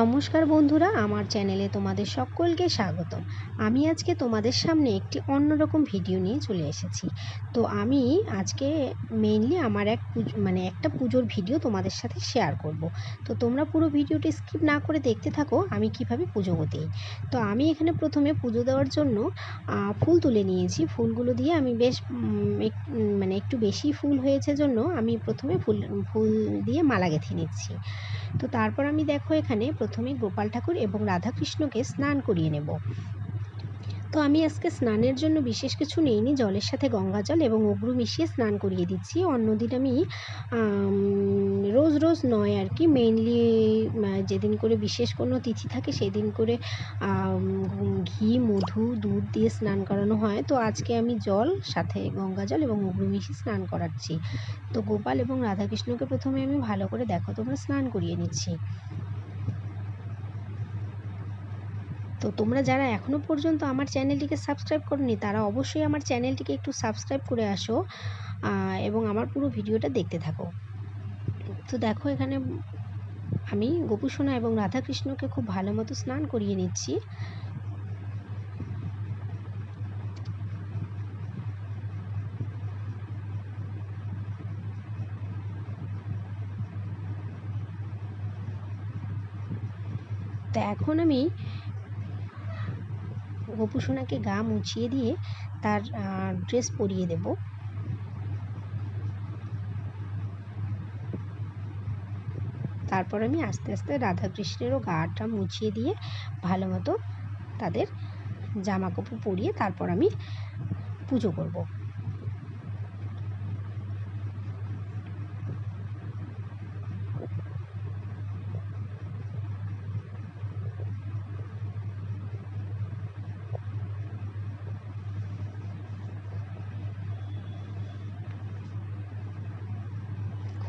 নমস্কার বন্ধুরা, আমার চ্যানেলে তোমাদের সকলকে স্বাগতম। আমি আজকে তোমাদের সামনে একটি অন্যরকম ভিডিও নিয়ে চলে এসেছি। তো আমি আজকে মেইনলি আমার এক মানে একটা পুজোর ভিডিও তোমাদের সাথে শেয়ার করব। তো তোমরা পুরো ভিডিওটি স্কিপ না করে দেখতে থাকো, আমি কীভাবে পুজো দিই তো আমি এখানে প্রথমে পুজো দেওয়ার জন্য ফুল তুলে নিয়েছি। ফুলগুলো দিয়ে আমি বেশ মানে একটু বেশি ফুল হয়েছে জন্য আমি প্রথমে ফুল ফুল দিয়ে মালা গেঁথে নিচ্ছি। তো তারপর আমি দেখো এখানে প্রথমে গোপাল ঠাকুর এবং রাধাকৃষ্ণকে স্নান করিয়ে নেব। তো আমি আজকে স্নানের জন্য বিশেষ কিছু নেইনি, জলের সাথে গঙ্গা জল এবং অগ্রু মিশিয়ে স্নান করিয়ে দিচ্ছি। অন্যদিন আমি রোজ রোজ নয় আর কি মেইনলি যেদিন করে বিশেষ কোনো তিথি থাকে সেদিন করে ঘি, মধু, দুধ দিয়ে স্নান করানো হয়। তো আজকে আমি জল, সাথে গঙ্গা জল এবং অগ্রু মিশিয়ে স্নান করাচ্ছি। তো গোপাল এবং রাধাকৃষ্ণকে প্রথমে আমি ভালো করে দেখো, তোমরা স্নান করিয়ে নিচ্ছি। তো তোমরা যারা এখনও পর্যন্ত আমার চ্যানেলটিকে সাবস্ক্রাইব করনি, তারা অবশ্যই আমার চ্যানেলটিকে একটু সাবস্ক্রাইব করে আসো এবং আমার পুরো ভিডিওটা দেখতে থাকো। তো দেখো এখানে আমি গোপুসোনা এবং রাধাকৃষ্ণকে খুব ভালো মতো স্নান করিয়ে নিচ্ছি। তো এখন আমি গোপুসোনাকে গা মুছিয়ে দিয়ে তার ড্রেস পরিয়ে দেব। তারপর আমি আস্তে আস্তে রাধাকৃষ্ণেরও গাটা মুছিয়ে দিয়ে ভালো মতো তাদের জামা কাপড় পরিয়ে তারপর আমি পুজো করব।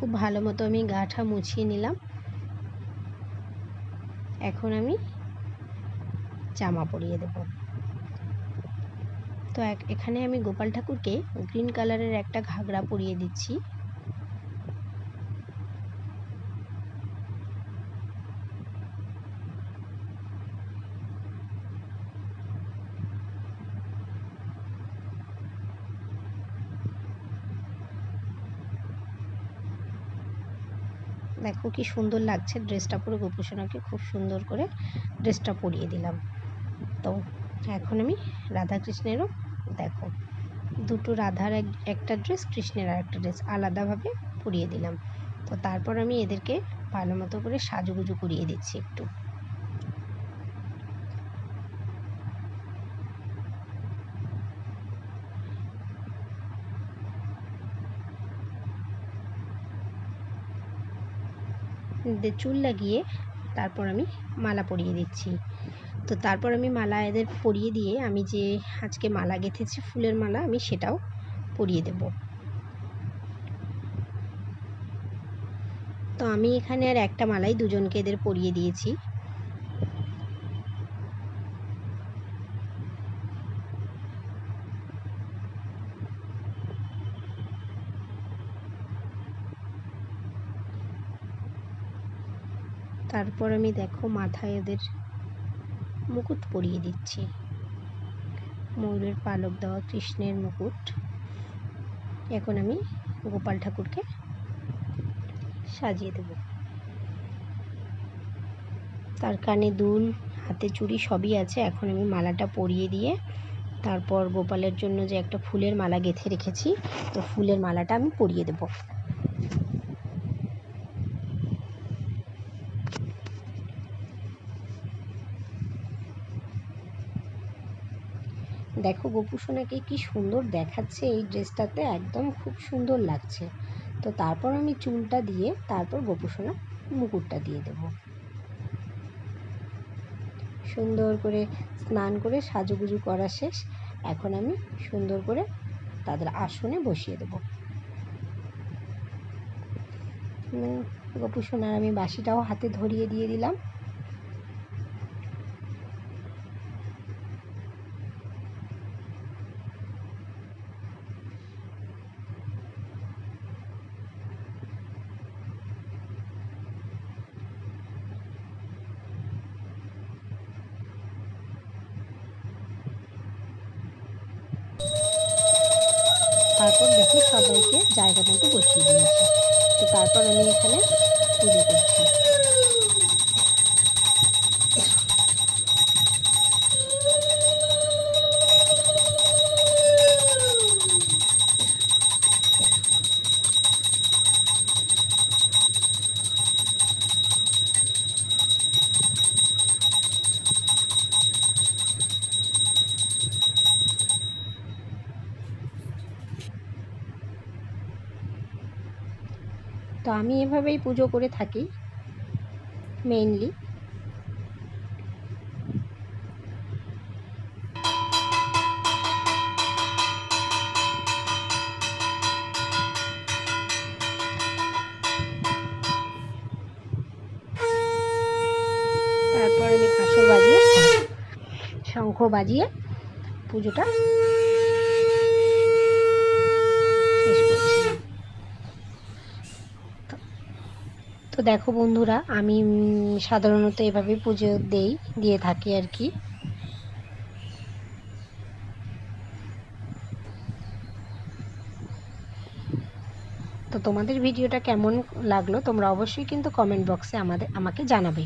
খুব ভালো মতো আমি গাঠা মুছিয়ে নিলাম। এখন আমি জামা পরিয়ে দেব। তো এখানে আমি গোপাল ঠাকুরকে গ্রিন কালারের একটা ঘাগরা পরিয়ে দিচ্ছি। দেখো কি সুন্দর লাগছে। ড্রেসটা পরে গোপুসোনাকে খুব সুন্দর করে ড্রেসটা পরিয়ে দিলাম। তো এখন আমি রাধাকৃষ্ণেরও দেখো, দুটো রাধার এক, একটা ড্রেস, কৃষ্ণের আর একটা ড্রেস আলাদাভাবে পরিয়ে দিলাম। তো তারপর আমি এদেরকে ভালো মতো করে সাজুগুজু করিয়ে দিচ্ছি একটু। চুল লাগিয়ে তারপর আমি মালা পরিয়ে দিচ্ছি। তো তারপর আমি মালা এদের পরিয়ে দিয়ে আমি যে আজকে মালা গেঁথেছি, ফুলের মালা, আমি সেটাও পরিয়ে দেব। তো আমি এখানে আর একটা মালাই দুজনকে এদের পরিয়ে দিয়েছি। তারপর আমি দেখো মাথায় ওদের মুকুট পরিয়ে দিচ্ছি। ময়ূরের পালক দেওয়া কৃষ্ণের মুকুট। এখন আমি গোপাল ঠাকুরকে সাজিয়ে দেব। তার কানে দুল, হাতে চুড়ি সবই আছে। এখন আমি মালাটা পরিয়ে দিয়ে তারপর গোপালের জন্য যে একটা ফুলের মালা গেঁথে রেখেছি, তো ফুলের মালাটা আমি পরিয়ে দেবো। দেখো গোপুসোনাকে কি সুন্দর দেখাচ্ছে এই ড্রেসটাতে, একদম খুব সুন্দর লাগছে। তো তারপর আমি চুলটা দিয়ে, তারপর গোপুসোনা মুকুটটা দিয়ে দেব। সুন্দর করে স্নান করে সাজুগুজু করা শেষ। এখন আমি সুন্দর করে তাদের আসনে বসিয়ে দেব। গোপুসোনার আমি বাসিটাও হাতে ধরিয়ে দিয়ে দিলাম। তারপর দেখো সবাইকে জায়গা মতো বসিয়ে দিয়েছি। তো তারপর আমি এখানে পুজো করছি। তো আমি এভাবেই পুজো করে থাকি মেইনলি তারপর আমি কাঁসর বাজিয়ে শঙ্খ বাজিয়ে পুজোটা শেষ করছিলাম তো দেখো বন্ধুরা, আমি সাধারণত এভাবে পুজো দেই, দিয়ে থাকি আর কি। তো তোমাদের ভিডিওটা কেমন লাগল, তোমরা অবশ্যই কিন্তু কমেন্ট বক্সে আমাদের, আমাকে জানাবে।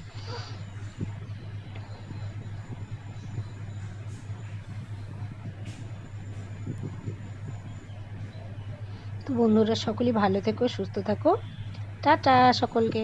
তো বন্ধুরা সকলেই ভালো থেকো, সুস্থ থাকো। টাটা সকলকে।